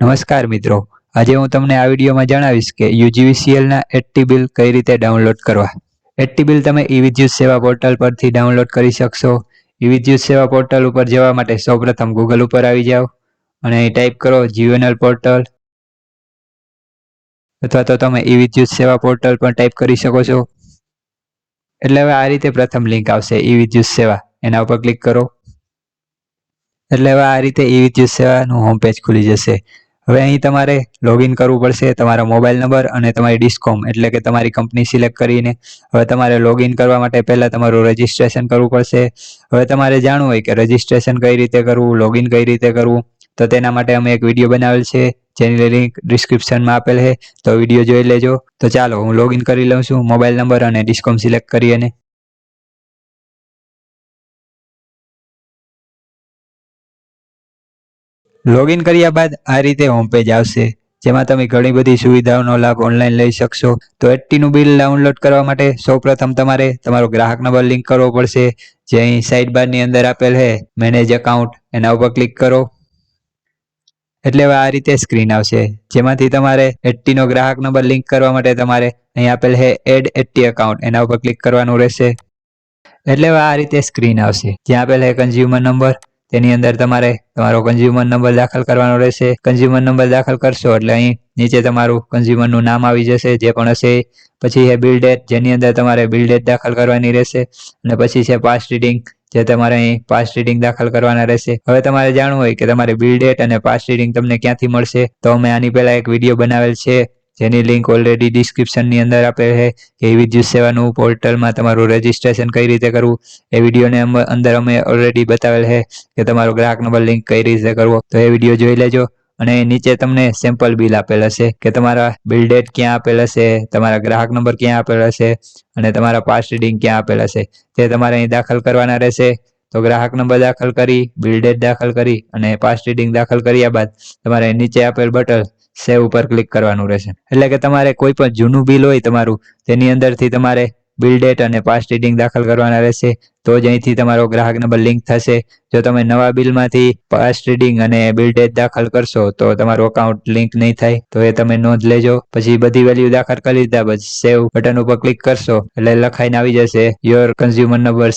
નમસ્કાર મિત્રો. આજે હું તમને આ વિડીયોમાં જણાવીશ કે યુજીવીસીએલના એટી બિલ કઈ રીતે ડાઉનલોડ કરવા. એટી બિલ તમે વિદ્યુત સેવા પોર્ટલ પરથી ડાઉનલોડ કરી શકશો. ઈ વિદ્યુત સેવા પોર્ટલ ઉપર જવા માટે સૌપ્રથમ ગૂગલ ઉપર આવી જાઓ અને અહીં ટાઈપ કરો જીઓએનએલ પોર્ટલ. અથવા તો તમે ઈ વિદ્યુત સેવા પોર્ટલ પર ટાઈપ કરી શકો છો. એટલે હવે આ રીતે પ્રથમ લિંક આવશે ઈ વિદ્યુત સેવા. એના ઉપર ક્લિક કરો. એટલે હવે આ રીતે ઈ વિદ્યુત સેવાનું હોમ પેજ ખુલી જશે. હવે અહીં તમારે લોગિન કરવું પડશે તમારો મોબાઈલ નંબર અને તમારી ડિસ્કોમ એટલે કે તમારી કંપની સિલેક્ટ કરીને હવે તમારે લોગિન કરવા માટે પહેલાં તમારું રજિસ્ટ્રેશન કરવું પડશે. હવે તમારે જાણવું હોય કે રજિસ્ટ્રેશન કઈ રીતે કરવું લોગિન કઈ રીતે કરવું, તો તેના માટે અમે એક વીડિયો બનાવેલ છે, જેની લિંક ડિસ્ક્રિપ્શનમાં આપેલ છે, તો વીડિયો જોઈ લેજો. તો ચાલો, હું લોગિન કરી લઉં છું મોબાઈલ નંબર અને ડિસ્કોમ સિલેક્ટ કરી અને લોગિન કર્યા બાદ આ રીતે હોમ પેજ આવશે, જેમાં તમે ઘણી બધી સુવિધાઓનો લાભ ઓનલાઈન લઈ શકશો. તો એટીનું બિલ ડાઉનલોડ કરવા માટે સૌપ્રથમ તમારે તમારો ગ્રાહક નંબર લિંક કરવો પડશે, જે અહીં સાઇડ બારની અંદર આપેલ છે મેનેજ એકાઉન્ટ એના ઉપર ક્લિક કરો. એટલે હવે આ રીતે સ્ક્રીન આવશે, જેમાંથી તમારે એટીનો ગ્રાહક નંબર લિંક કરવા માટે તમારે અહીં આપેલ છે એડ એટી એકાઉન્ટ એના ઉપર ક્લિક કરવાનું રહેશે. એટલે હવે આ રીતે સ્ક્રીન આવશે, જ્યાં આપેલ છે કન્ઝ્યુમર નંબર તેની અંદર તમારે તમારો કન્ઝ્યુમર નંબર દાખલ કરવાનો રહેશે. કન્ઝ્યુમર નંબર દાખલ કરશો એટલે અહીં નીચે તમારું કન્ઝ્યુમરનું નામ આવી જશે, જે પણ હશે. પછી છે બિલ ડેટ જેની અંદર તમારે બિલ ડેટ દાખલ કરવાની રહેશે. અને પછી છે પાસ રીડિંગ જે તમારે અહીં પાસ રીડિંગ દાખલ કરવાના રહેશે. હવે તમારે જાણવું હોય કે તમારે બિલ ડેટ અને પાસ રીડિંગ તમને ક્યાંથી મળશે, તો અમે આની પહેલા એક વીડિયો બનાવેલ છે. જેની લિંક ઓલરેડી ડિસ્ક્રિપ્શનની અંદર આપેલ છે કે વિદ્યુત સેવાનું પોર્ટલમાં તમારું રજિસ્ટ્રેશન કઈ રીતે કરવું, એ વિડીયોને અંદર અમે ઓલરેડી બતાવેલ છે કે તમારો ગ્રાહક નંબર લિંક કઈ રીતે કરવો. તો એ વીડિયો જોઈ લેજો અને નીચે તમને સેમ્પલ બિલ આપેલ હશે કે તમારા બિલ ડેટ ક્યાં આપેલ હશે, તમારા ગ્રાહક નંબર ક્યાં આપેલ હશે અને તમારા પાસ રીડિંગ ક્યાં આપેલ હશે. તે તમારે અહીં દાખલ કરવાના રહેશે. તો ગ્રાહક નંબર દાખલ કરી બિલ ડેટ દાખલ કરી અને પાસ રીડિંગ દાખલ કર્યા બાદ તમારે નીચે આપેલ બટન સેવ ઉપર ક્લિક કરવાનું રહેશે. એટલે કે તમારે કોઈ પણ જૂનું બિલ હોય તમારું, તેની અંદરથી તમારે બિલ ડેટ અને પાસ રીડિંગ દાખલ કરવાના રહેશે, તો જ અહીંથી તમારો ગ્રાહક નંબર લિંક થશે. જો તમે નવા બિલમાંથી પાસ રીડિંગ અને બિલ ડેટ દાખલ કરશો, તો તમારું અકાઉન્ટ લિંક નહીં થાય. તો એ તમે નોંધ લેજો. પછી બધી વેલ્યુ દાખલ કરી લીધા પછી સેવ બટન ઉપર ક્લિક કરશો, એટલે લખાઈને આવી જશે your consumer number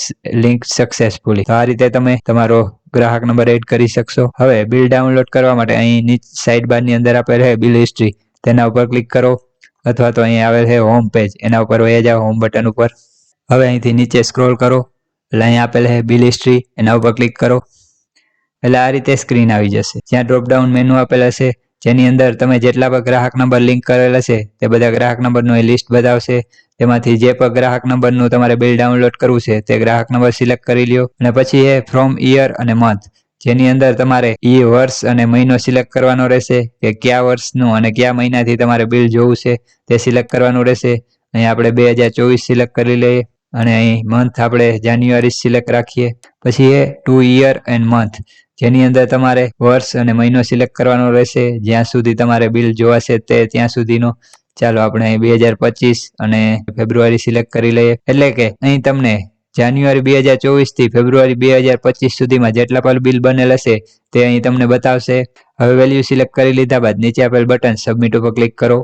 link successfully તો આ રીતે તમે તમારો ગ્રાહક નંબર એડ કરી શકશો. હવે બિલ ડાઉનલોડ કરવા માટે અહીં નીચ સાઇડ બારની અંદર આપેલ છે બિલ હિસ્ટ્રી તેના ઉપર ક્લિક કરો. અથવા તો અહીં આવેલ છે હોમ પેજ એના ઉપર વહી જાઓ હોમ બટન ઉપર. હવે અહીંથી નીચે સ્ક્રોલ કરો. એટલે અહીં આપેલ છે બિલ હિસ્ટ્રી એના ઉપર ક્લિક કરો. એટલે આ રીતે સ્ક્રીન આવી જશે. જ્યાં ડ્રોપડાઉન મેનુ આપેલ હશે, જેની અંદર તમે જેટલા પણ ગ્રાહક નંબર લિંક કરેલ હશે, તે બધા ગ્રાહક નંબરનું એ લિસ્ટ બતાવશે. તેમાંથી જે પણ ગ્રાહક નંબરનું તમારે બિલ ડાઉનલોડ કરવું છે, તે ગ્રાહક નંબર સિલેક્ટ કરી લ્યો. અને પછી એ ફ્રોમ યર અને મંથ જેની અંદર તમારે એ વર્ષ અને મહિનો સિલેક્ટ કરવાનો રહેશે, કે કયા વર્ષનું અને કયા મહિનાથી તમારે બિલ જોવું છે, તે સિલેક્ટ કરવાનું રહેશે. અહીં આપણે બે હજાર ચોવીસ સિલેક્ટ કરી લઈએ અને અહીં મંથ આપણે જાન્યુઆરી સિલેક્ટ રાખીએ. પછી એ ટુ યર એન્ડ મંથ જેની અંદર તમારે વર્ષ અને મહિનો સિલેક્ટ કરવાનો રહેશે, જ્યાં સુધી તમારે બિલ જોવાશે તે ત્યાં સુધીનો. ચાલો આપણે બે હજાર પચીસ અને ફેબ્રુઆરી સિલેક્ટ કરી લઈએ. એટલે કે અહીં તમને જાન્યુઆરી બે હજાર ચોવીસથી ફેબ્રુઆરી બે હજાર પચીસ સુધીમાં જેટલા પણ બિલ બનેલ હશે, તે અહીં તમને બતાવશે. હવે વેલ્યુ સિલેક્ટ કરી લીધા બાદ નીચે આપેલ બટન સબમિટ ઉપર ક્લિક કરો.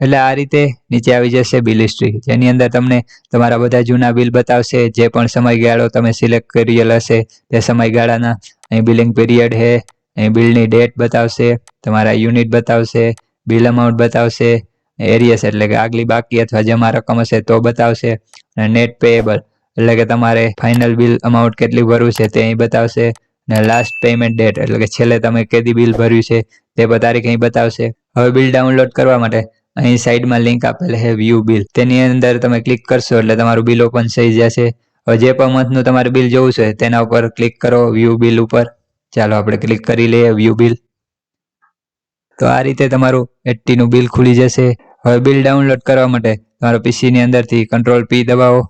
એટલે આ રીતે નીચે આવી જશે બિલ હિસ્ટ્રી. જેની અંદર તમને તમારા બધા જૂના બિલ બતાવશે, જે પણ સમયગાળો તમે સિલેક્ટ કરેલ હશે, તે સમયગાળાના. અહીં બિલિંગ પીરિયડ છે અહીં બિલની ડેટ બતાવશે, તમારા યુનિટ બતાવશે, બિલ અમાઉન્ટ બતાવશે, એરિયસ એટલે કે આગલી બાકી અથવા જમા રકમ હશે તો બતાવશે. અને નેટ પેએબલ એટલે કે તમારે ફાઇનલ બિલ અમાઉન્ટ કેટલી ભરવું છે તે અહીં બતાવશે. અને લાસ્ટ પેમેન્ટ ડેટ એટલે કે છેલ્લે તમે કેદી બિલ ભર્યું છે તે તારીખ અહીં બતાવશે. હવે બિલ ડાઉનલોડ કરવા માટે અહીં સાઈડમાં લિંક આપેલ છે વ્યૂ બિલ તેની અંદર તમે ક્લિક કરશો એટલે તમારું બિલ ઓપન થઈ જશે. હવે જે પણ મંથનું તમારે બિલ જોવું છે તેના ઉપર ક્લિક કરો વ્યૂ બિલ ઉપર. ચાલો આપણે ક્લિક કરી લઈએ વ્યૂ બિલ તો આ રીતે તમારું એટીનું બિલ ખુલી જશે. હવે બિલ ડાઉનલોડ કરવા માટે તમારો પીસીની અંદરથી કંટ્રોલ પી દબાવો.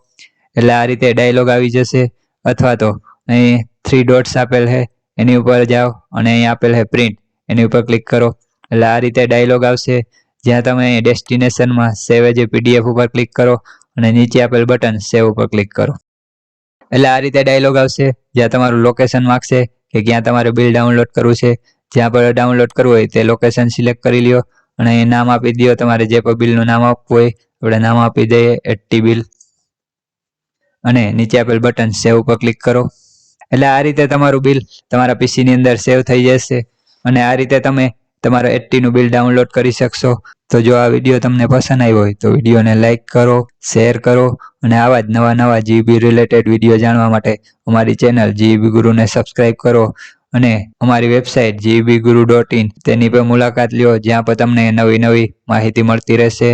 એટલે આ રીતે ડાયલોગ આવી જશે. અથવા તો અહીં થ્રી ડોટ્સ આપેલ છે, એની ઉપર જાઓ અને અહીં આપેલ છે પ્રિન્ટ એની ઉપર ક્લિક કરો. એટલે આ રીતે ડાયલોગ આવશે. જ્યાં તમે ડેસ્ટિનેશનમાં સેવ જે પીડીએફ ઉપર ક્લિક કરો અને નીચે આપેલ બટન સેવ ઉપર ક્લિક કરો. એટલે આ રીતે ડાયલોગ આવશે. જ્યાં તમારું લોકેશન માગશે કે ક્યાં તમારે બિલ ડાઉનલોડ કરવું છે. જ્યાં પર ડાઉનલોડ કરવું હોય તે લોકેશન સિલેક્ટ કરી લ્યો. અને અહીં નામ આપી દો તમારે જે પણ બિલનું નામ આપવું હોય આપણે નામ આપી દઈએ એટી બિલ. અને નીચે આપેલ બટન સેવ ઉપર ક્લિક કરો. એટલે આ રીતે તમારું બિલ તમારા પીસીની અંદર સેવ થઈ જશે. અને આ રીતે તમે તમારો એટી નું બિલ ડાઉનલોડ કરી શકશો. તો જો આ વીડિયો તમને પસંદ આવ્યો હોય, તો વિડીયોને લાઇક કરો, શેર કરો, અને આવા જ નવા નવા જીબી રિલેટેડ વીડિયો જાણવા માટે અમારી ચેનલ જીબી ગુરુને સબસ્ક્રાઇબ કરો. અને અમારી website GB Guru dot in તેની પર મુલાકાત લ્યો, જ્યાં પર તમને નવી નવી માહિતી મળતી રહેશે.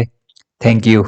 Thank you